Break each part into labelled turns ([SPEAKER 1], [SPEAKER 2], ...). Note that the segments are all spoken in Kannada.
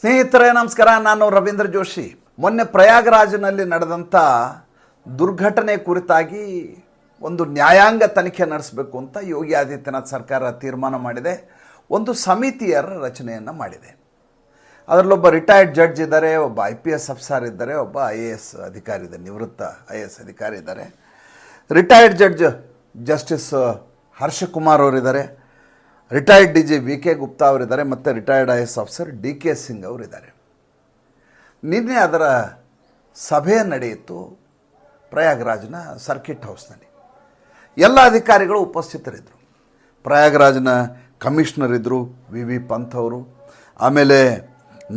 [SPEAKER 1] ಸ್ನೇಹಿತರೆ, ನಮಸ್ಕಾರ. ನಾನು ರವೀಂದ್ರ ಜೋಶಿ. ಮೊನ್ನೆ ಪ್ರಯಾಗರಾಜ್ನಲ್ಲಿ ನಡೆದಂಥ ದುರ್ಘಟನೆ ಕುರಿತಾಗಿ ಒಂದು ನ್ಯಾಯಾಂಗ ತನಿಖೆ ನಡೆಸಬೇಕು ಅಂತ ಯೋಗಿ ಆದಿತ್ಯನಾಥ್ ಸರ್ಕಾರ ತೀರ್ಮಾನ ಮಾಡಿದೆ. ಒಂದು ಸಮಿತಿಯರ ರಚನೆಯನ್ನು ಮಾಡಿದೆ. ಅದರಲ್ಲೊಬ್ಬ ರಿಟೈರ್ಡ್ ಜಡ್ಜ್ ಇದ್ದಾರೆ, ಒಬ್ಬ ಐ ಪಿ ಎಸ್ ಅಫ್ಸರ್ ಇದ್ದಾರೆ, ಒಬ್ಬ ಐ ಎ ಎಸ್ ಅಧಿಕಾರಿ ಇದ್ದಾರೆ ನಿವೃತ್ತ ಐ ಎ ಎಸ್ ಅಧಿಕಾರಿ ಇದ್ದಾರೆ. ರಿಟೈರ್ಡ್ ಜಡ್ಜ್ ಜಸ್ಟಿಸ್ ಹರ್ಷಕುಮಾರ್ ಅವರಿದ್ದಾರೆ. Retired D G V K Gupta ಅವರಿದ್ದಾರೆ, ಮತ್ತು retired I S officer D K Singh ಅವರಿದ್ದಾರೆ. ನಿನ್ನೆ ಅದರ ಸಭೆ ನಡೆಯಿತು ಪ್ರಯಾಗ್ರಾಜ್ನ ಸರ್ಕಿಟ್ ಹೌಸ್ನಲ್ಲಿ ಎಲ್ಲ ಅಧಿಕಾರಿಗಳು ಉಪಸ್ಥಿತರಿದ್ದರು. ಪ್ರಯಾಗ್ರಾಜ್ನ ಕಮಿಷನರ್ ಇದ್ದರು ವಿ ವಿ ಪಂತ್ ಅವರು, ಆಮೇಲೆ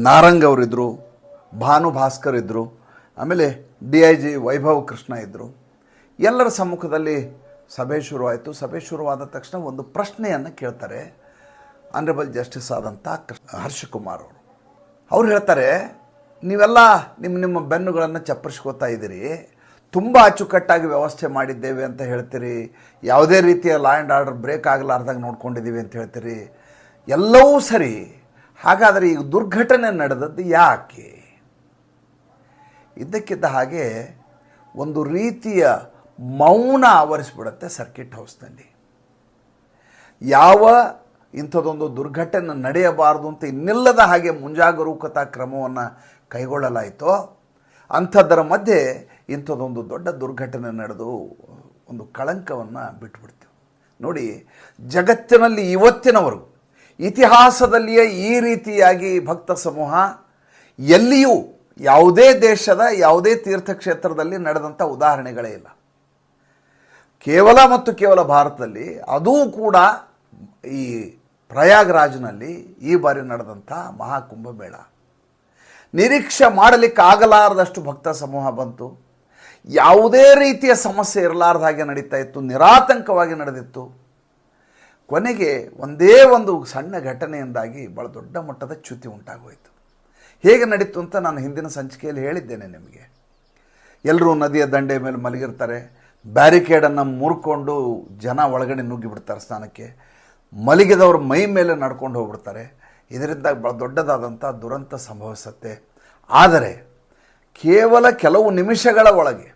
[SPEAKER 1] ನಾರಂಗ್ ಅವರಿದ್ದರು ಭಾನು ಭಾಸ್ಕರ್ ಇದ್ದರು ಆಮೇಲೆ D I G Vaibhav Krishna ಇದ್ದರು ಎಲ್ಲರ ಸಮ್ಮುಖದಲ್ಲಿ ಸಭೆ ಶುರುವಾಯಿತು. ಸಭೆ ಶುರುವಾದ ತಕ್ಷಣ ಒಂದು ಪ್ರಶ್ನೆಯನ್ನು ಕೇಳ್ತಾರೆ ಆನರೇಬಲ್ ಜಸ್ಟಿಸ್ ಆದಂಥ ಕೃಷ್ಣ ಹರ್ಷಕುಮಾರ್ ಅವರು. ಅವ್ರು ಹೇಳ್ತಾರೆ, ನೀವೆಲ್ಲ ನಿಮ್ಮ ನಿಮ್ಮ ಬೆನ್ನುಗಳನ್ನು ಚಪ್ಪರಿಸ್ಕೋತಾ ಇದ್ದೀರಿ. ತುಂಬ ಅಚ್ಚುಕಟ್ಟಾಗಿ ವ್ಯವಸ್ಥೆ ಮಾಡಿದ್ದೇವೆ ಅಂತ ಹೇಳ್ತೀರಿ. ಯಾವುದೇ ರೀತಿಯ ಲಾ ಆ್ಯಂಡ್ ಆರ್ಡರ್ ಬ್ರೇಕ್ ಆಗಲಾರ್ದಂಗೆ ನೋಡ್ಕೊಂಡಿದ್ದೀವಿ ಅಂತ ಹೇಳ್ತೀರಿ. ಎಲ್ಲವೂ ಸರಿ. ಹಾಗಾದರೆ ಈಗ ದುರ್ಘಟನೆ ನಡೆದದ್ದು ಯಾಕೆ? ಇದ್ದಕ್ಕಿದ್ದ ಹಾಗೆ ಒಂದು ರೀತಿಯ ಮೌನ ಆವರಿಸ್ಬಿಡುತ್ತೆ ಸರ್ಕಿಟ್ ಹೌಸ್ನಲ್ಲಿ. ಯಾವ ಇಂಥದ್ದೊಂದು ದುರ್ಘಟನೆ ನಡೆಯಬಾರದು ಅಂತ ಇನ್ನಿಲ್ಲದ ಹಾಗೆ ಮುಂಜಾಗರೂಕತಾ ಕ್ರಮವನ್ನು ಕೈಗೊಳ್ಳಲಾಯಿತೋ ಅಂಥದ್ದರ ಮಧ್ಯೆ ಇಂಥದ್ದೊಂದು ದೊಡ್ಡ ದುರ್ಘಟನೆ ನಡೆದು ಒಂದು ಕಳಂಕವನ್ನು ಬಿಟ್ಬಿಡ್ತೀವಿ ನೋಡಿ, ಜಗತ್ತಿನಲ್ಲಿ ಇವತ್ತಿನವರೆಗೂ ಇತಿಹಾಸದಲ್ಲಿಯೇ ಈ ರೀತಿಯಾಗಿ ಭಕ್ತ ಸಮೂಹ ಎಲ್ಲಿಯೂ ಯಾವುದೇ ದೇಶದ ಯಾವುದೇ ತೀರ್ಥಕ್ಷೇತ್ರದಲ್ಲಿ ನಡೆದಂಥ ಉದಾಹರಣೆಗಳೇ ಇಲ್ಲ. ಕೇವಲ ಮತ್ತು ಕೇವಲ ಭಾರತದಲ್ಲಿ ಅದೂ ಕೂಡ ಈ ಪ್ರಯಾಗ್ರಾಜ್ನಲ್ಲಿ ಈ ಬಾರಿ ನಡೆದಂಥ ಮಹಾಕುಂಭಮೇಳ. ನಿರೀಕ್ಷೆ ಮಾಡಲಿಕ್ಕಾಗಲಾರದಷ್ಟು ಭಕ್ತ ಸಮೂಹ ಬಂತು. ಯಾವುದೇ ರೀತಿಯ ಸಮಸ್ಯೆ ಇರಲಾರ್ದ ಹಾಗೆ ನಡೀತಾ ಇತ್ತು, ನಿರಾತಂಕವಾಗಿ ನಡೆದಿತ್ತು. ಕೊನೆಗೆ ಒಂದೇ ಒಂದು ಸಣ್ಣ ಘಟನೆಯಿಂದಾಗಿ ಭಾಳ ದೊಡ್ಡ ಮಟ್ಟದ ಚ್ಯುತಿ ಉಂಟಾಗೋಯಿತು. ಹೇಗೆ ನಡೀತು ಅಂತ ನಾನು ಹಿಂದಿನ ಸಂಚಿಕೆಯಲ್ಲಿ ಹೇಳಿದ್ದೇನೆ ನಿಮಗೆ. ಎಲ್ಲರೂ ನದಿಯ ದಂಡೆ ಮೇಲೆ ಮಲಗಿರ್ತಾರೆ. ಬ್ಯಾರಿಕೇಡನ್ನು ಮುರ್ಕೊಂಡು ಜನ ಒಳಗಡೆ ನುಗ್ಗಿಬಿಡ್ತಾರೆ ಸ್ಥಾನಕ್ಕೆ. ಮಲಗಿದವ್ರ ಮೈ ಮೇಲೆ ನಡ್ಕೊಂಡು ಹೋಗ್ಬಿಡ್ತಾರೆ. ಇದರಿಂದ ಭಾಳ ದೊಡ್ಡದಾದಂಥ ದುರಂತ ಸಂಭವಿಸುತ್ತೆ. ಆದರೆ ಕೇವಲ ಕೆಲವು ನಿಮಿಷಗಳ ಒಳಗೆ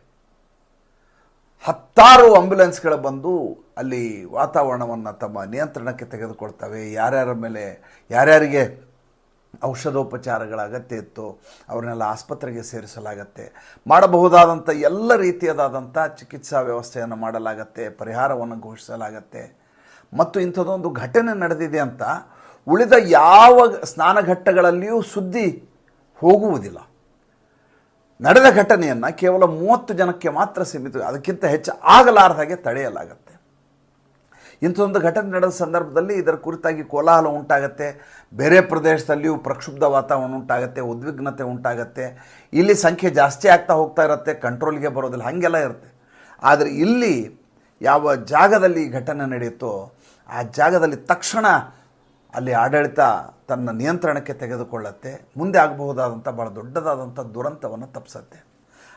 [SPEAKER 1] ಹತ್ತಾರು ಆಂಬ್ಯುಲೆನ್ಸ್ಗಳು ಬಂದು ಅಲ್ಲಿ ವಾತಾವರಣವನ್ನು ತಮ್ಮ ನಿಯಂತ್ರಣಕ್ಕೆ ತೆಗೆದುಕೊಳ್ತವೆ. ಯಾರ್ಯಾರ ಮೇಲೆ, ಯಾರ್ಯಾರಿಗೆ ಔಷಧೋಪಚಾರಗಳ ಅಗತ್ಯ ಇತ್ತು ಅವ್ರನ್ನೆಲ್ಲ ಆಸ್ಪತ್ರೆಗೆ ಸೇರಿಸಲಾಗತ್ತೆ. ಮಾಡಬಹುದಾದಂಥ ಎಲ್ಲ ರೀತಿಯದಾದಂಥ ಚಿಕಿತ್ಸಾ ವ್ಯವಸ್ಥೆಯನ್ನು ಮಾಡಲಾಗತ್ತೆ, ಪರಿಹಾರವನ್ನು ಘೋಷಿಸಲಾಗತ್ತೆ. ಮತ್ತು ಇಂಥದ್ದೊಂದು ಘಟನೆ ನಡೆದಿದೆ ಅಂತ ಉಳಿದ ಯಾವ ಸ್ನಾನಘಟ್ಟಗಳಲ್ಲಿಯೂ ಸುದ್ದಿ ಹೋಗುವುದಿಲ್ಲ. ನಡೆದ ಘಟನೆಯನ್ನು ಕೇವಲ ಮೂವತ್ತು ಜನಕ್ಕೆ ಮಾತ್ರ ಸೀಮಿತ, ಅದಕ್ಕಿಂತ ಹೆಚ್ಚು ಆಗಲಾರ್ದಾಗೆ ತಡೆಯಲಾಗತ್ತೆ. ಇಂಥದೊಂದು ಘಟನೆ ನಡೆದ ಸಂದರ್ಭದಲ್ಲಿ ಇದರ ಕುರಿತಾಗಿ ಕೋಲಾಹಲ ಉಂಟಾಗತ್ತೆ. ಬೇರೆ ಪ್ರದೇಶದಲ್ಲಿಯೂ ಪ್ರಕ್ಷುಬ್ಧ ವಾತಾವರಣ ಉಂಟಾಗುತ್ತೆ, ಉದ್ವಿಗ್ನತೆ ಉಂಟಾಗತ್ತೆ. ಇಲ್ಲಿ ಸಂಖ್ಯೆ ಜಾಸ್ತಿ ಆಗ್ತಾ ಹೋಗ್ತಾ ಇರುತ್ತೆ, ಕಂಟ್ರೋಲ್ಗೆ ಬರೋದಿಲ್ಲ, ಹಾಗೆಲ್ಲ ಇರುತ್ತೆ. ಆದರೆ ಇಲ್ಲಿ ಯಾವ ಜಾಗದಲ್ಲಿ ಘಟನೆ ನಡೆಯುತ್ತೋ ಆ ಜಾಗದಲ್ಲಿ ತಕ್ಷಣ ಅಲ್ಲಿ ಆಡಳಿತ ತನ್ನ ನಿಯಂತ್ರಣಕ್ಕೆ ತೆಗೆದುಕೊಳ್ಳುತ್ತೆ. ಮುಂದೆ ಆಗಬಹುದಾದಂಥ ಭಾಳ ದೊಡ್ಡದಾದಂಥ ದುರಂತವನ್ನು ತಪ್ಪಿಸತ್ತೆ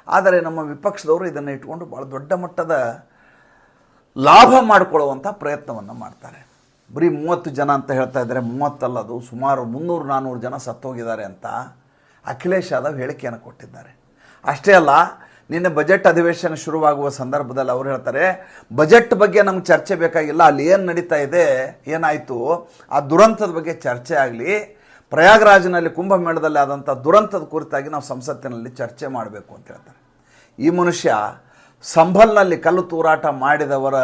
[SPEAKER 1] ಆದರೆ ನಮ್ಮ ವಿಪಕ್ಷದವರು ಇದನ್ನು ಇಟ್ಕೊಂಡು ಭಾಳ ದೊಡ್ಡ ಮಟ್ಟದ ಲಾಭ ಮಾಡಿಕೊಳ್ಳುವಂಥ ಪ್ರಯತ್ನವನ್ನು ಮಾಡ್ತಾರೆ. ಬರೀ ಮೂವತ್ತು ಜನ ಅಂತ ಹೇಳ್ತಾ ಇದ್ದಾರೆ ಮೂವತ್ತಲ್ಲದು, ಸುಮಾರು ಮುನ್ನೂರು ನಾನ್ನೂರು ಜನ ಸತ್ತೋಗಿದ್ದಾರೆ ಅಂತ ಅಖಿಲೇಶ್ ಯಾದವ್ ಹೇಳಿಕೆಯನ್ನು ಕೊಟ್ಟಿದ್ದಾರೆ. ಅಷ್ಟೇ ಅಲ್ಲ, ನಿನ್ನೆ ಬಜೆಟ್ ಅಧಿವೇಶನ ಶುರುವಾಗುವ ಸಂದರ್ಭದಲ್ಲಿ ಅವ್ರು ಹೇಳ್ತಾರೆ, ಬಜೆಟ್ ಬಗ್ಗೆ ನಮ್ಗೆ ಚರ್ಚೆ ಬೇಕಾಗಿಲ್ಲ, ಅಲ್ಲಿ ಏನು ನಡೀತಾ ಇದೆ, ಏನಾಯಿತು, ಆ ದುರಂತದ ಬಗ್ಗೆ ಚರ್ಚೆ ಆಗಲಿ, ಪ್ರಯಾಗ್ರಾಜ್ನಲ್ಲಿ ಕುಂಭಮೇಳದಲ್ಲಿ ಆದಂಥ ದುರಂತದ ಕುರಿತಾಗಿ ನಾವು ಸಂಸತ್ತಿನಲ್ಲಿ ಚರ್ಚೆ ಮಾಡಬೇಕು ಅಂತ ಹೇಳ್ತಾರೆ. ಈ ಮನುಷ್ಯ ಸಂಭಲ್ನಲ್ಲಿ ಕಲ್ಲು ತೂರಾಟ ಮಾಡಿದವರ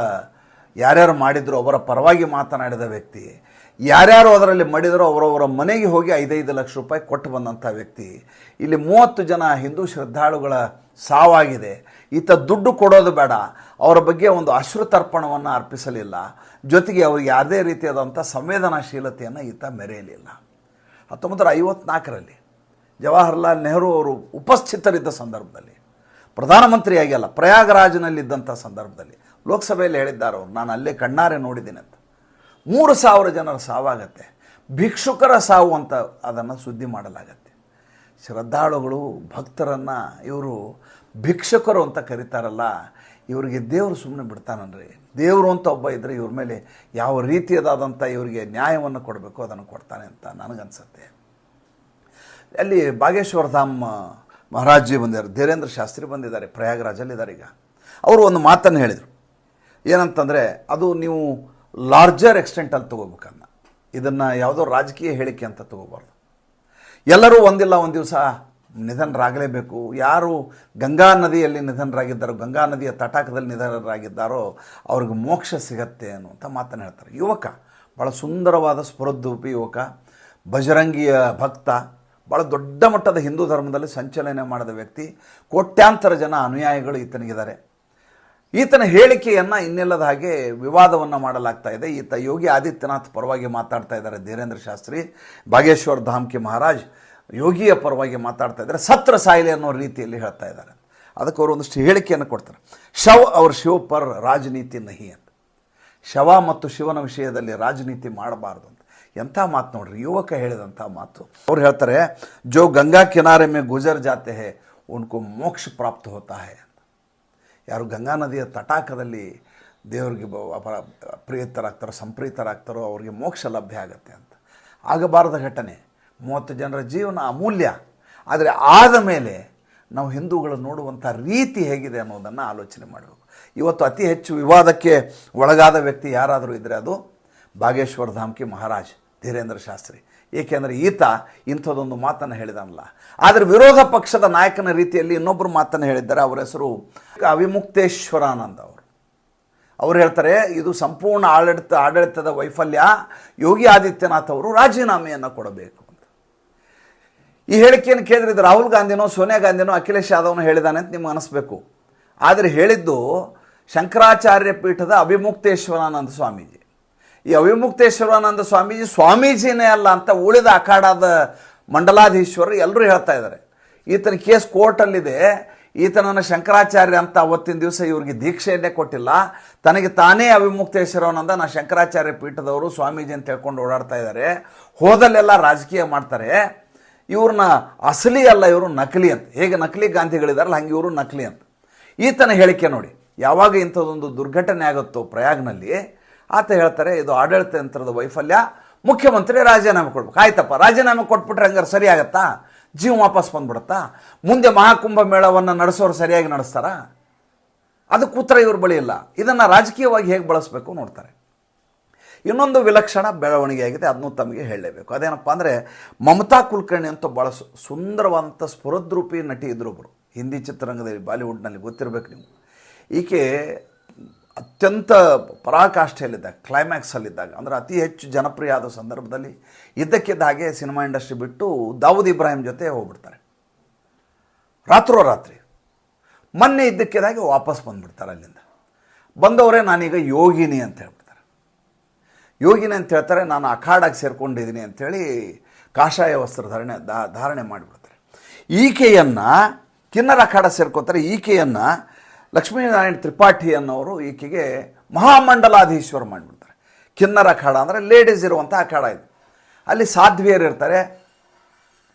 [SPEAKER 1] ಯಾರ್ಯಾರು ಮಾಡಿದ್ರು ಅವರ ಪರವಾಗಿ ಮಾತನಾಡಿದ ವ್ಯಕ್ತಿ, ಯಾರ್ಯಾರು ಅದರಲ್ಲಿ ಮಡಿದರೋ ಅವರವರ ಮನೆಗೆ ಹೋಗಿ ಐದೈದು ಲಕ್ಷ ರೂಪಾಯಿ ಕೊಟ್ಟು ಬಂದಂಥ ವ್ಯಕ್ತಿ. ಇಲ್ಲಿ ಮೂವತ್ತು ಜನ ಹಿಂದೂ ಶ್ರದ್ಧಾಳುಗಳ ಸಾವಾಗಿದೆ. ಈತ ದುಡ್ಡು ಕೊಡೋದು ಬೇಡ, ಅವರ ಬಗ್ಗೆ ಒಂದು ಅಶ್ರುತರ್ಪಣವನ್ನು ಅರ್ಪಿಸಲಿಲ್ಲ. ಜೊತೆಗೆ ಅವರಿಗೆ ಯಾವುದೇ ರೀತಿಯಾದಂಥ ಸಂವೇದನಾಶೀಲತೆಯನ್ನು ಈತ ಮೆರೆಯಲಿಲ್ಲ. ಹತ್ತೊಂಬತ್ತು ನೂರ ಐವತ್ನಾಲ್ಕರಲ್ಲಿ ಜವಾಹರ್ಲಾಲ್ ನೆಹರು ಅವರು ಉಪಸ್ಥಿತರಿದ್ದ ಸಂದರ್ಭದಲ್ಲಿ ಪ್ರಧಾನಮಂತ್ರಿಯಾಗಿ ಪ್ರಯಾಗರಾಜನಲ್ಲಿದ್ದಂಥ ಪ್ರಯಾಗರಾಜ್ನಲ್ಲಿದ್ದಂಥ ಸಂದರ್ಭದಲ್ಲಿ ಲೋಕಸಭೆಯಲ್ಲಿ ಹೇಳಿದ್ದಾರೆ ಅವರು, ನಾನು ಅಲ್ಲೇ ಕಣ್ಣಾರೆ ನೋಡಿದ್ದೀನಿ ಅಂತ. ಮೂರು ಸಾವಿರ ಜನರ ಸಾವಾಗತ್ತೆ. ಭಿಕ್ಷುಕರ ಸಾವು ಅಂತ ಅದನ್ನು ಸುದ್ದಿ ಮಾಡಲಾಗತ್ತೆ. ಶ್ರದ್ಧಾಳುಗಳು, ಭಕ್ತರನ್ನು ಇವರು ಭಿಕ್ಷುಕರು ಅಂತ ಕರೀತಾರಲ್ಲ, ಇವರಿಗೆ ದೇವರು ಸುಮ್ಮನೆ ಬಿಡ್ತಾನನ್ರಿ ದೇವರು ಅಂತ ಒಬ್ಬ ಇದ್ದರೆ ಇವ್ರ ಮೇಲೆ ಯಾವ ರೀತಿಯದಾದಂಥ ಇವರಿಗೆ ನ್ಯಾಯವನ್ನು ಕೊಡಬೇಕು ಅದನ್ನು ಕೊಡ್ತಾನೆ ಅಂತ ನನಗನ್ಸುತ್ತೆ. ಅಲ್ಲಿ ಬಾಗೇಶ್ವರ ಧಾಮ್ ಮಹಾರಾಜ್ಜಿ ಬಂದಿದ್ದಾರೆ, ಧೀರೇಂದ್ರ ಶಾಸ್ತ್ರಿ ಬಂದಿದ್ದಾರೆ, ಪ್ರಯಾಗರಾಜಲ್ಲಿದ್ದಾರೆ ಈಗ. ಅವರು ಒಂದು ಮಾತನ್ನು ಹೇಳಿದರು. ಏನಂತಂದರೆ, ಅದು ನೀವು ಲಾರ್ಜರ್ ಎಕ್ಸ್ಟೆಂಟಲ್ಲಿ ತೊಗೋಬೇಕನ್ನ. ಇದನ್ನು ಯಾವುದೋ ರಾಜಕೀಯ ಹೇಳಿಕೆ ಅಂತ ತೊಗೋಬಾರ್ದು. ಎಲ್ಲರೂ ಒಂದಿಲ್ಲ, ಒಂದು ದಿವಸ ನಿಧನರಾಗಲೇಬೇಕು. ಯಾರು ಗಂಗಾ ನದಿಯಲ್ಲಿ ನಿಧನರಾಗಿದ್ದಾರೋ, ಗಂಗಾ ನದಿಯ ತಟಾಕದಲ್ಲಿ ನಿಧನರಾಗಿದ್ದಾರೋ, ಅವ್ರಿಗೆ ಮೋಕ್ಷ ಸಿಗತ್ತೆ ಅನ್ನುವಂಥ ಮಾತನ್ನು ಹೇಳ್ತಾರೆ. ಯುವಕ ಭಾಳ ಸುಂದರವಾದ ಸ್ಫುರದ್ರೂಪಿ ಯುವಕ ಭಜರಂಗಿಯ ಭಕ್ತ ಭಾಳ ದೊಡ್ಡ ಮಟ್ಟದ ಹಿಂದೂ ಧರ್ಮದಲ್ಲಿ ಸಂಚಲನೆ ಮಾಡಿದ ವ್ಯಕ್ತಿ. ಕೋಟ್ಯಾಂತರ ಜನ ಅನುಯಾಯಿಗಳು ಈತನಿಗಿದ್ದಾರೆ. ಈತನ ಹೇಳಿಕೆಯನ್ನು ಇನ್ನಿಲ್ಲದ ಹಾಗೆ ವಿವಾದವನ್ನು ಮಾಡಲಾಗ್ತಾ ಇದೆ. ಈತ ಯೋಗಿ ಆದಿತ್ಯನಾಥ್ ಪರವಾಗಿ ಮಾತಾಡ್ತಾ ಇದ್ದಾರೆ. ಧೀರೇಂದ್ರ ಶಾಸ್ತ್ರಿ, ಬಾಗೇಶ್ವರ್ ಧಾಮ್ಕಿ ಮಹಾರಾಜ್ ಯೋಗಿಯ ಪರವಾಗಿ ಮಾತಾಡ್ತಾ ಇದ್ದಾರೆ. ಸತ್ರ ಸಾಯಿಲೆ ಅನ್ನೋ ರೀತಿಯಲ್ಲಿ ಹೇಳ್ತಾ ಇದ್ದಾರೆ. ಅದಕ್ಕೆ ಅವರು ಒಂದಷ್ಟು ಹೇಳಿಕೆಯನ್ನು ಕೊಡ್ತಾರೆ. ಶವ ಅವ್ರ ಶಿವ ಪರ್ ರಾಜನೀತಿ ನಹಿ ಅಂತ. ಶವ ಮತ್ತು ಶಿವನ ವಿಷಯದಲ್ಲಿ ರಾಜನೀತಿ ಮಾಡಬಾರ್ದು ಎಂಥ ಮಾತು ನೋಡ್ರಿ? ಯುವಕ ಹೇಳಿದಂಥ ಮಾತು. ಅವ್ರು ಹೇಳ್ತಾರೆ, ಜೋ ಗಂಗಾ ಕಿನಾರೆ ಮೇ ಗುಜರ್ ಜಾತೆ ಹೇ, ಉನ್ಕೋ ಮೋಕ್ಷ ಪ್ರಾಪ್ತ ಹೋತಾ ಹೇ ಯಾರು ಗಂಗಾ ನದಿಯ ತಟಾಕದಲ್ಲಿ ದೇವರಿಗೆ ಪ್ರಿಯತರಾಗ್ತಾರೋ, ಸಂಪ್ರೀತರಾಗ್ತಾರೋ, ಅವರಿಗೆ ಮೋಕ್ಷ ಲಭ್ಯ ಆಗುತ್ತೆ ಅಂತ. ಆಗಬಾರದ ಘಟನೆ. ಮೂವತ್ತು ಜನರ ಜೀವನ ಅಮೂಲ್ಯ. ಆದರೆ ಆದ ಮೇಲೆ ನಾವು ಹಿಂದೂಗಳು ನೋಡುವಂಥ ರೀತಿ ಹೇಗಿದೆ ಅನ್ನೋದನ್ನು ಆಲೋಚನೆ ಮಾಡಬೇಕು. ಇವತ್ತು ಅತಿ ಹೆಚ್ಚು ವಿವಾದಕ್ಕೆ ಒಳಗಾದ ವ್ಯಕ್ತಿ ಯಾರಾದರೂ ಇದ್ದರೆ ಅದು ಬಾಗೇಶ್ವರ ಧಾಮ್ಕಿ ಮಹಾರಾಜ್. ಧೀರೇಂದ್ರ ಶಾಸ್ತ್ರಿ. ಏಕೆಂದರೆ ಈತ ಇಂಥದ್ದೊಂದು ಮಾತನ್ನು ಹೇಳಿದನಲ್ಲ. ಆದರೆ ವಿರೋಧ ಪಕ್ಷದ ನಾಯಕನ ರೀತಿಯಲ್ಲಿ ಇನ್ನೊಬ್ಬರು ಮಾತನ್ನು ಹೇಳಿದ್ದಾರೆ. ಅವರ ಹೆಸರು ಅವಿಮುಕ್ತೇಶ್ವರಾನಂದ ಅವರು. ಅವ್ರು ಹೇಳ್ತಾರೆ, ಇದು ಸಂಪೂರ್ಣ ಆಡಳಿತ, ಆಡಳಿತದ ವೈಫಲ್ಯ. ಯೋಗಿ ಆದಿತ್ಯನಾಥ್ ಅವರು ರಾಜೀನಾಮೆಯನ್ನು ಕೊಡಬೇಕು ಅಂತ. ಈ ಹೇಳಿಕೆಯನ್ನು ಕೇಳಿದ್ರೆ ರಾಹುಲ್ ಗಾಂಧಿನೋ, ಸೋನಿಯಾ ಗಾಂಧಿನೋ, ಅಖಿಲೇಶ್ ಯಾದವ್ನೋ ಹೇಳಿದಾನೆ ಅಂತ ನಿಮ್ಗೆ ಅನಿಸ್ಬೇಕು. ಆದರೆ ಹೇಳಿದ್ದು ಶಂಕರಾಚಾರ್ಯ ಪೀಠದ ಅಭಿಮುಕ್ತೇಶ್ವರಾನಂದ ಸ್ವಾಮೀಜಿ. ಈ ಅವಿಮುಕ್ತೇಶ್ವರಾನಂದ ಸ್ವಾಮೀಜಿ ಸ್ವಾಮೀಜಿನೇ ಅಲ್ಲ ಅಂತ ಉಳಿದ ಅಖಾಡದ ಮಂಡಲಾಧೀಶ್ವರರು ಎಲ್ಲರೂ ಹೇಳ್ತಾ ಇದ್ದಾರೆ. ಈತನ ಕೇಸ್ ಕೋರ್ಟಲ್ಲಿದೆ. ಈತನನ್ನು ಶಂಕರಾಚಾರ್ಯ ಅಂತ ಅವತ್ತಿನ ದಿವಸ ಇವ್ರಿಗೆ ದೀಕ್ಷೆಯನ್ನೇ ಕೊಟ್ಟಿಲ್ಲ. ತನಗೆ ತಾನೇ ಅವಿಮುಕ್ತೇಶ್ವರಾನಂದ ನಾ ಶಂಕರಾಚಾರ್ಯ ಪೀಠದವರು ಸ್ವಾಮೀಜಿ ಅಂತ ಹೇಳ್ಕೊಂಡು ಓಡಾಡ್ತಾ ಇದ್ದಾರೆ. ಹೋದಲ್ಲೆಲ್ಲ ರಾಜಕೀಯ ಮಾಡ್ತಾರೆ. ಇವ್ರನ್ನ ಅಸಲಿ ಅಲ್ಲ, ಇವರು ನಕಲಿ ಅಂತ. ಹೇಗೆ ನಕಲಿ ಗಾಂಧಿಗಳಿದಾರಲ್ಲ, ಹಂಗೆ ಇವರು ನಕಲಿ ಅಂತ. ಈತನ ಹೇಳಿಕೆ ನೋಡಿ. ಯಾವಾಗ ಇಂಥದ್ದೊಂದು ದುರ್ಘಟನೆ ಆಗುತ್ತೋ ಪ್ರಯಾಗ್ನಲ್ಲಿ ಆತ ಹೇಳ್ತಾರೆ, ಇದು ಆಡಳಿತ ಯಂತ್ರದ ವೈಫಲ್ಯ. ಮುಖ್ಯಮಂತ್ರಿ ರಾಜೀನಾಮೆ ಕೊಡ್ಬೇಕು. ಆಯ್ತಪ್ಪ, ರಾಜೀನಾಮೆ ಕೊಟ್ಬಿಟ್ರೆ ಹಂಗಾರೆ ಸರಿ ಜೀವ ವಾಪಸ್ ಬಂದ್ಬಿಡುತ್ತಾ? ಮುಂದೆ ಮಹಾಕುಂಭ ಮೇಳವನ್ನು ನಡೆಸೋರು ಸರಿಯಾಗಿ ನಡೆಸ್ತಾರಾ? ಅದಕ್ಕೆ ಉತ್ತರ ಇವ್ರ ಬಳಿ ಇಲ್ಲ. ಇದನ್ನು ರಾಜಕೀಯವಾಗಿ ಹೇಗೆ ಬಳಸಬೇಕು ನೋಡ್ತಾರೆ. ಇನ್ನೊಂದು ವಿಲಕ್ಷಣ ಬೆಳವಣಿಗೆ ಆಗಿದೆ, ಅದನ್ನು ತಮಗೆ ಹೇಳಲೇಬೇಕು. ಅದೇನಪ್ಪ ಅಂದರೆ, ಮಮತಾ ಕುಲಕರ್ಣಿ ಅಂತ ಭಾಳ ಸುಂದರವಂತ ಸ್ಫುರದ್ರೂಪಿ ನಟಿ ಇದ್ರೊಬ್ಬರು ಹಿಂದಿ ಚಿತ್ರರಂಗದಲ್ಲಿ ಬಾಲಿವುಡ್ನಲ್ಲಿ ಗೊತ್ತಿರಬೇಕು ನೀವು. ಈಕೆ ಅತ್ಯಂತ ಪರಾಕಾಷ್ಠೆಯಲ್ಲಿದ್ದಾಗ ಕ್ಲೈಮ್ಯಾಕ್ಸಲ್ಲಿದ್ದಾಗ ಅಂದರೆ ಅತಿ ಹೆಚ್ಚು ಜನಪ್ರಿಯ ಆದ ಸಂದರ್ಭದಲ್ಲಿ, ಇದ್ದಕ್ಕಿದ್ದ ಹಾಗೆ ಸಿನಿಮಾ ಇಂಡಸ್ಟ್ರಿ ಬಿಟ್ಟು ದಾವೂದ್ ಇಬ್ರಾಹಿಂ ಜೊತೆ ಹೋಗ್ಬಿಡ್ತಾರೆ. ರಾತ್ರೋರಾತ್ರಿ. ಮೊನ್ನೆ ಇದ್ದಕ್ಕಿದ್ದಾಗೆ ವಾಪಸ್ ಬಂದ್ಬಿಡ್ತಾರೆ ಅಲ್ಲಿಂದ. ಬಂದವರೇ, ನಾನೀಗ ಯೋಗಿನಿ ಅಂತ ಹೇಳ್ಬಿಡ್ತಾರೆ. ಯೋಗಿನಿ ಅಂತ ಹೇಳ್ತಾರೆ, ನಾನು ಅಖಾಡಾಗಿ ಸೇರ್ಕೊಂಡಿದ್ದೀನಿ ಅಂಥೇಳಿ ಕಾಷಾಯ ವಸ್ತ್ರ ಧಾರಣೆ ಧಾರಣೆ ಮಾಡಿಬಿಡ್ತಾರೆ. ಈಕೆಯನ್ನು, ಕಿನ್ನರ ಅಖಾಡ ಸೇರ್ಕೋತಾರೆ, ಈಕೆಯನ್ನು ಲಕ್ಷ್ಮೀನಾರಾಯಣ ತ್ರಿಪಾಠಿ ಅನ್ನೋರು ಈಕೆಗೆ ಮಹಾಮಂಡಲಾಧೀಶ್ವರ ಮಾಡಿಬಿಡ್ತಾರೆ. ಕಿನ್ನರ ಅಖಾಡ ಅಂದರೆ ಲೇಡೀಸ್ ಇರುವಂಥ ಅಖಾಡ ಇದು. ಅಲ್ಲಿ ಸಾಧ್ವಿಯರು ಇರ್ತಾರೆ,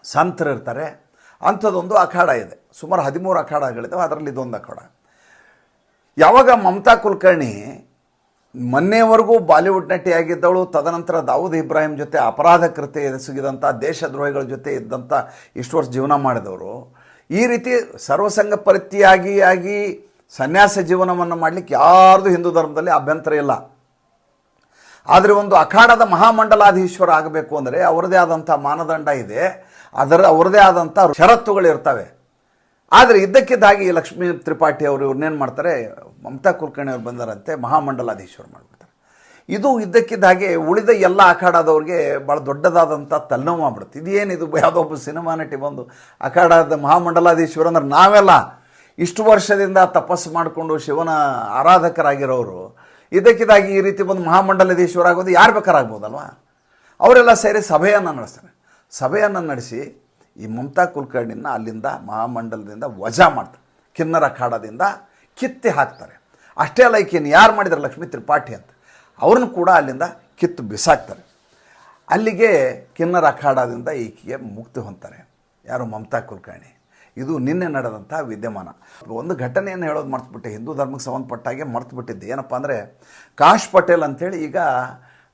[SPEAKER 1] ಸಂತರು ಇರ್ತಾರೆ, ಅಂಥದ್ದೊಂದು ಅಖಾಡ ಇದೆ. ಸುಮಾರು ಹದಿಮೂರು ಅಖಾಡಗಳಿದ್ದಾವೆ ಅದರಲ್ಲಿ ಇದೊಂದು ಅಖಾಡ. ಯಾವಾಗ ಮಮತಾ ಕುಲಕರ್ಣಿ ಮೊನ್ನೆವರೆಗೂ ಬಾಲಿವುಡ್ ನಟಿಯಾಗಿದ್ದವಳು ತದನಂತರ ದಾವೂದ್ ಇಬ್ರಾಹಿಂ ಜೊತೆ ಅಪರಾಧ ಕೃತ್ಯ ಎಸಗಿದಂಥ ದೇಶದ್ರೋಹಿಗಳ ಜೊತೆ ಇದ್ದಂಥ ಇಷ್ಟು ವರ್ಷ ಜೀವನ ಮಾಡಿದವರು, ಈ ರೀತಿ ಸರ್ವಸಂಗ ಪರಿತ್ಯಾಗಿ ಆಗಿ ಸನ್ಯಾಸ ಜೀವನವನ್ನು ಮಾಡಲಿಕ್ಕೆ ಯಾರ್ದು ಹಿಂದೂ ಧರ್ಮದಲ್ಲಿ ಅಭ್ಯಂತರ ಇಲ್ಲ. ಆದರೆ ಒಂದು ಅಖಾಡದ ಮಹಾಮಂಡಲಾಧೀಶ್ವರ ಆಗಬೇಕು ಅಂದರೆ ಅವರದೇ ಆದಂಥ ಮಾನದಂಡ ಇದೆ. ಅದರ ಅವರದೇ ಆದಂಥ ಷರತ್ತುಗಳು ಇರ್ತವೆ. ಆದರೆ ಇದ್ದಕ್ಕಿದ್ದಾಗಿ ಲಕ್ಷ್ಮೀ ತ್ರಿಪಾಠಿ ಅವರು ಇವ್ರನ್ನೇನು ಮಾಡ್ತಾರೆ? ಮಮತಾ ಕುಲಕರ್ಣಿ ಅವರು ಬಂದರಂತೆ, ಮಹಾಮಂಡಲಾಧೀಶ್ವರ ಮಾಡಿಬಿಡ್ತಾರೆ. ಇದು ಇದ್ದಕ್ಕಿದ್ದ ಹಾಗೆ ಉಳಿದ ಎಲ್ಲ ಅಖಾಡದವ್ರಿಗೆ ಭಾಳ ದೊಡ್ಡದಾದಂಥ ತಲೆನೋವು ಆಗ್ಬಿಡುತ್ತೆ ಇದೇನಿದು? ಯಾವುದೋ ಒಬ್ಬ ಸಿನಿಮಾ ನಟಿ ಬಂದು ಅಖಾಡದ ಮಹಾಮಂಡಲಾಧೀಶ್ವರ ಅಂದ್ರೆ ನಾವೆಲ್ಲ ಇಷ್ಟು ವರ್ಷದಿಂದ ತಪಸ್ಸು ಮಾಡಿಕೊಂಡು ಶಿವನ ಆರಾಧಕರಾಗಿರೋರು, ಇದಕ್ಕಿದಾಗಿ ಈ ರೀತಿ ಬಂದು ಮಹಾಮಂಡಲಾಧೀಶ್ವರ ಆಗೋದು ಯಾರು ಬೇಕಾರಾಗ್ಬೋದಲ್ವಾ? ಅವರೆಲ್ಲ ಸೇರಿ ಸಭೆಯನ್ನು ನಡೆಸ್ತಾರೆ. ಸಭೆಯನ್ನು ನಡೆಸಿ ಈ ಮಮತಾ ಕುಲಕರ್ಣಿನ ಅಲ್ಲಿಂದ ಮಹಾಮಂಡಲದಿಂದ ವಜಾ ಮಾಡ್ತಾರೆ. ಕಿನ್ನರ ಅಖಾಡದಿಂದ ಕಿತ್ತಿ ಹಾಕ್ತಾರೆ. ಅಷ್ಟೇ ಅಲ್ಲ ಯಾರು ಮಾಡಿದ್ದಾರೆ ಲಕ್ಷ್ಮೀ ತ್ರಿಪಾಠಿ ಅಂತ? ಅವ್ರನ್ನ ಕೂಡ ಅಲ್ಲಿಂದ ಕಿತ್ತು ಬಿಸಾಕ್ತಾರೆ. ಅಲ್ಲಿಗೆ ಕಿನ್ನರ ಅಖಾಡದಿಂದ ಈಕೆಗೆ ಮುಕ್ತಿ ಹೊಂತಾರೆ ಯಾರು ಮಮತಾ ಕುಲಕರ್ಣಿ? ಇದು ನಿನ್ನೆ ನಡೆದಂಥ ವಿದ್ಯಮಾನ. ಒಂದು ಘಟನೆಯನ್ನು ಹೇಳೋದು ಮರ್ತುಬಿಟ್ಟೆ ಹಿಂದೂ ಧರ್ಮಕ್ಕೆ ಸಂಬಂಧಪಟ್ಟಾಗೆ ಮರ್ತುಬಿಟ್ಟಿದ್ದೆ. ಏನಪ್ಪ ಅಂದರೆ ಕಾಶ್ ಪಟೇಲ್ ಅಂಥೇಳಿ ಈಗ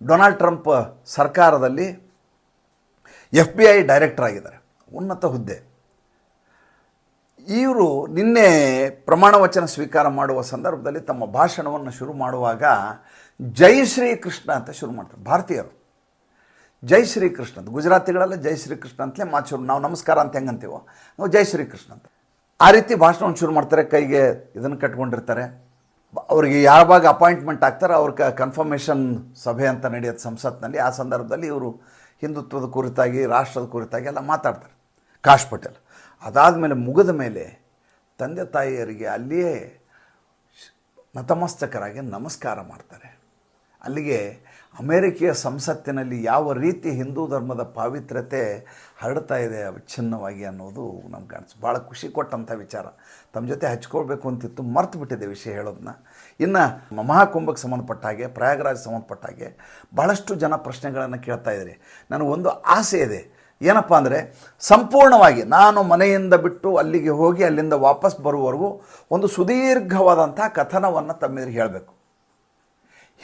[SPEAKER 1] ಡೊನಾಲ್ಡ್ ಟ್ರಂಪ್ ಸರ್ಕಾರದಲ್ಲಿ ಎಫ್ ಬಿ ಐ ಡೈರೆಕ್ಟರ್ ಆಗಿದ್ದಾರೆ. ಉನ್ನತ ಹುದ್ದೆ. ಇವರು ನಿನ್ನೆ ಪ್ರಮಾಣ ವಚನ ಸ್ವೀಕಾರ ಮಾಡುವ ಸಂದರ್ಭದಲ್ಲಿ ತಮ್ಮ ಭಾಷಣವನ್ನು ಶುರು ಮಾಡುವಾಗ ಜೈ ಶ್ರೀ ಕೃಷ್ಣ ಅಂತ ಶುರು ಮಾಡ್ತಾರೆ. ಭಾರತೀಯರು. ಜೈ ಶ್ರೀ ಕೃಷ್ಣ ಅಂತ. ಗುಜರಾತಿಗಳೆಲ್ಲ ಜೈ ಶ್ರೀ ಕೃಷ್ಣ ಅಂತಲೇ ಮಾತು ನಾವು ನಮಸ್ಕಾರ ಅಂತ ಹೆಂಗಂತೀವೋ ನಾವು ಜೈ ಶ್ರೀ ಕೃಷ್ಣ ಅಂತ. ಆ ರೀತಿ ಭಾಷಣವನ್ನು ಶುರು ಮಾಡ್ತಾರೆ, ಕೈಗೆ ಇದನ್ನು ಕಟ್ಕೊಂಡಿರ್ತಾರೆ. ಅವ್ರಿಗೆ ಯಾವಾಗ ಅಪಾಯಿಂಟ್ಮೆಂಟ್ ಆಗ್ತಾರೆ ಅವ್ರ ಕನ್ಫರ್ಮೇಷನ್ ಸಭೆ ಅಂತ ನಡೆಯೋದು ಸಂಸತ್ನಲ್ಲಿ. ಆ ಸಂದರ್ಭದಲ್ಲಿ ಇವರು ಹಿಂದುತ್ವದ ಕುರಿತಾಗಿ, ರಾಷ್ಟ್ರದ ಕುರಿತಾಗಿ ಎಲ್ಲ ಮಾತಾಡ್ತಾರೆ. ಕಾಶ್ ಪಟೇಲ್. ಅದಾದಮೇಲೆ ಮುಗಿದ ಮೇಲೆ ತಂದೆ ತಾಯಿಯರಿಗೆ ಅಲ್ಲಿಯೇ ನತಮಸ್ತಕರಾಗಿ ನಮಸ್ಕಾರ ಮಾಡ್ತಾರೆ. ಅಲ್ಲಿಗೆ ಅಮೇರಿಕೆಯ ಸಂಸತ್ತಿನಲ್ಲಿ ಯಾವ ರೀತಿ ಹಿಂದೂ ಧರ್ಮದ ಪಾವಿತ್ರ್ಯತೆ ಹರಡ್ತಾ ಇದೆ ಅವಿಚ್ಛಿನ್ನವಾಗಿ ಅನ್ನೋದು ನಮ್ಗೆ ಕಾಣಿಸ್ತು ಭಾಳ ಖುಷಿ ಕೊಟ್ಟಂಥ ವಿಚಾರ. ತಮ್ಮ ಜೊತೆ ಹಚ್ಕೊಳ್ಬೇಕು ಅಂತಿತ್ತು, ಮರ್ತು ಬಿಟ್ಟಿದೆ ವಿಷಯ ಹೇಳೋದನ್ನ. ಇನ್ನು ಮಹಾಕುಂಭಕ್ಕೆ ಸಂಬಂಧಪಟ್ಟ ಹಾಗೆ ಪ್ರಯಾಗರಾಜ್ ಸಂಬಂಧಪಟ್ಟ ಹಾಗೆ ಭಾಳಷ್ಟು ಜನ ಪ್ರಶ್ನೆಗಳನ್ನು ಕೇಳ್ತಾ ಇದ್ದಾರೆ. ನನಗೆ ಒಂದು ಆಸೆ ಇದೆ. ಏನಪ್ಪ ಅಂದರೆ, ಸಂಪೂರ್ಣವಾಗಿ ನಾನು ಮನೆಯಿಂದ ಬಿಟ್ಟು ಅಲ್ಲಿಗೆ ಹೋಗಿ ಅಲ್ಲಿಂದ ವಾಪಸ್ ಬರುವವರೆಗೂ ಒಂದು ಸುದೀರ್ಘವಾದಂಥ ಕಥನವನ್ನು ತಮ್ಮೆದುರಿಗೆ ಹೇಳಬೇಕು.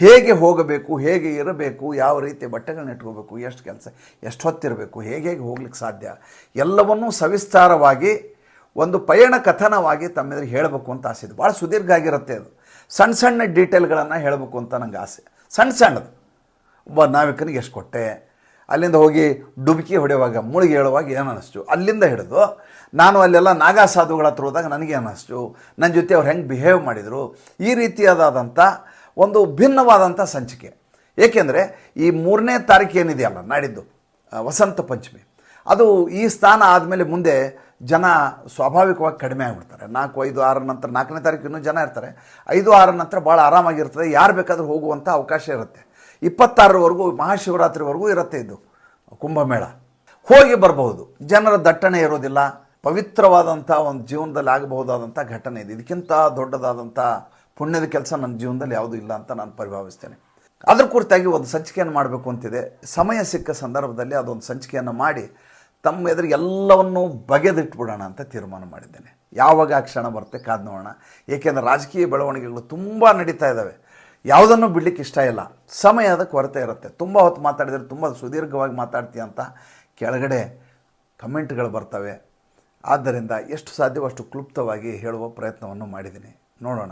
[SPEAKER 1] ಹೇಗೆ ಹೋಗಬೇಕು, ಹೇಗೆ ಇರಬೇಕು, ಯಾವ ರೀತಿ ಬಟ್ಟೆಗಳನ್ನ ಇಟ್ಕೋಬೇಕು, ಎಷ್ಟು ಕೆಲಸ, ಎಷ್ಟು ಹೊತ್ತಿರಬೇಕು, ಹೇಗೆ ಹೇಗೆ ಹೋಗ್ಲಿಕ್ಕೆ ಸಾಧ್ಯ, ಎಲ್ಲವನ್ನೂ ಸವಿಸ್ತಾರವಾಗಿ ಒಂದು ಪಯಣ ಕಥನವಾಗಿ ತಮ್ಮೆದುರು ಹೇಳಬೇಕು ಅಂತ ಆಸೆ ಇದೆ. ಭಾಳ ಸುದೀರ್ಘ ಆಗಿರುತ್ತೆ ಅದು. ಸಣ್ಣ ಸಣ್ಣ ಡೀಟೇಲ್ಗಳನ್ನು ಹೇಳಬೇಕು ಅಂತ ನಂಗೆ ಆಸೆ. ಸಣ್ಣ ಸಣ್ಣದು. ಒಬ್ಬ ನಾವಿಕನಿಗೆ ಎಷ್ಟು ಕೊಟ್ಟೆ? ಅಲ್ಲಿಂದ ಹೋಗಿ ಡುಬುಕಿ ಹೊಡೆಯುವಾಗ, ಮುಳುಗಿ ಹೇಳುವಾಗ ಏನು ಅನ್ನಿಸ್ತು ಅಲ್ಲಿಂದ ಹಿಡಿದು ನಾನು ಅಲ್ಲೆಲ್ಲ ನಾಗಾ ಸಾಧುಗಳ ಹತ್ರ ಹೋದಾಗ ನನಗೆ ಅನ್ನಿಸ್ತು ನನ್ನ ಜೊತೆ ಅವ್ರು ಹೆಂಗೆ ಬಿಹೇವ್ ಮಾಡಿದರು? ಈ ರೀತಿಯಾದಂಥ ಒಂದು ಭಿನ್ನವಾದಂಥ ಸಂಚಿಕೆ. ಏಕೆಂದರೆ ಈ ಮೂರನೇ ತಾರೀಕು ಏನಿದೆಯಲ್ಲ ನಾಡಿದ್ದು ವಸಂತ ಪಂಚಮಿ. ಅದು ಈ ಸ್ಥಾನ ಆದಮೇಲೆ ಮುಂದೆ ಜನ ಸ್ವಾಭಾವಿಕವಾಗಿ ಕಡಿಮೆ ಆಗಿಬಿಡ್ತಾರೆ. ನಾಲ್ಕು, ಐದು ಆರ ನಂತರ, ನಾಲ್ಕನೇ ತಾರೀಕು ಇನ್ನೂ ಜನ ಇರ್ತಾರೆ. ಐದು ಆರ ನಂತರ ಭಾಳ ಆರಾಮಾಗಿರ್ತದೆ. ಯಾರು ಬೇಕಾದರೂ ಹೋಗುವಂಥ ಅವಕಾಶ ಇರುತ್ತೆ. ಇಪ್ಪತ್ತಾರರವರೆಗೂ, ಮಹಾಶಿವರಾತ್ರಿವರೆಗೂ ಇರುತ್ತೆ ಇದು, ಕುಂಭಮೇಳ. ಹೋಗಿ ಬರಬಹುದು. ಜನರ ದಟ್ಟಣೆ ಇರೋದಿಲ್ಲ. ಪವಿತ್ರವಾದಂಥ ಒಂದು ಜೀವನದಲ್ಲಿ ಆಗಬಹುದಾದಂಥ ಘಟನೆ ಇದೆ. ಇದಕ್ಕಿಂತ ದೊಡ್ಡದಾದಂಥ ಪುಣ್ಯದ ಕೆಲಸ ನನ್ನ ಜೀವನದಲ್ಲಿ ಯಾವುದೂ ಇಲ್ಲ ಅಂತ ನಾನು ಪರಿಭಾವಿಸ್ತೇನೆ. ಅದ್ರ ಕುರಿತಾಗಿ ಒಂದು ಸಂಚಿಕೆಯನ್ನು ಮಾಡಬೇಕು ಅಂತಿದೆ. ಸಮಯ ಸಿಕ್ಕ ಸಂದರ್ಭದಲ್ಲಿ ಅದೊಂದು ಸಂಚಿಕೆಯನ್ನು ಮಾಡಿ ತಮ್ಮ ಎದುರಿಗೆ ಎಲ್ಲವನ್ನೂ ಬಗೆದಿಟ್ಬಿಡೋಣ ಅಂತ ತೀರ್ಮಾನ ಮಾಡಿದ್ದೇನೆ. ಯಾವಾಗ ಆ ಕ್ಷಣ ಬರುತ್ತೆ ಕಾದ್ ನೋಡೋಣ. ಏಕೆಂದರೆ ರಾಜಕೀಯ ಬೆಳವಣಿಗೆಗಳು ತುಂಬ ನಡೀತಾ ಇದ್ದಾವೆ. ಯಾವುದನ್ನು ಬಿಡಲಿಕ್ಕೆ ಇಷ್ಟ ಇಲ್ಲ. ಸಮಯದ ಕೊರತೆ ಇರುತ್ತೆ. ತುಂಬ ಹೊತ್ತು ಮಾತಾಡಿದರೆ ತುಂಬ ಸುದೀರ್ಘವಾಗಿ ಮಾತಾಡ್ತೀಯ ಅಂತ ಕೆಳಗಡೆ ಕಮೆಂಟ್ಗಳು ಬರ್ತವೆ. ಆದ್ದರಿಂದ ಎಷ್ಟು ಸಾಧ್ಯವೋ ಅಷ್ಟು ಕ್ಲುಪ್ತವಾಗಿ ಹೇಳುವ ಪ್ರಯತ್ನವನ್ನು ಮಾಡಿದ್ದೀನಿ. ನೋಡೋಣ.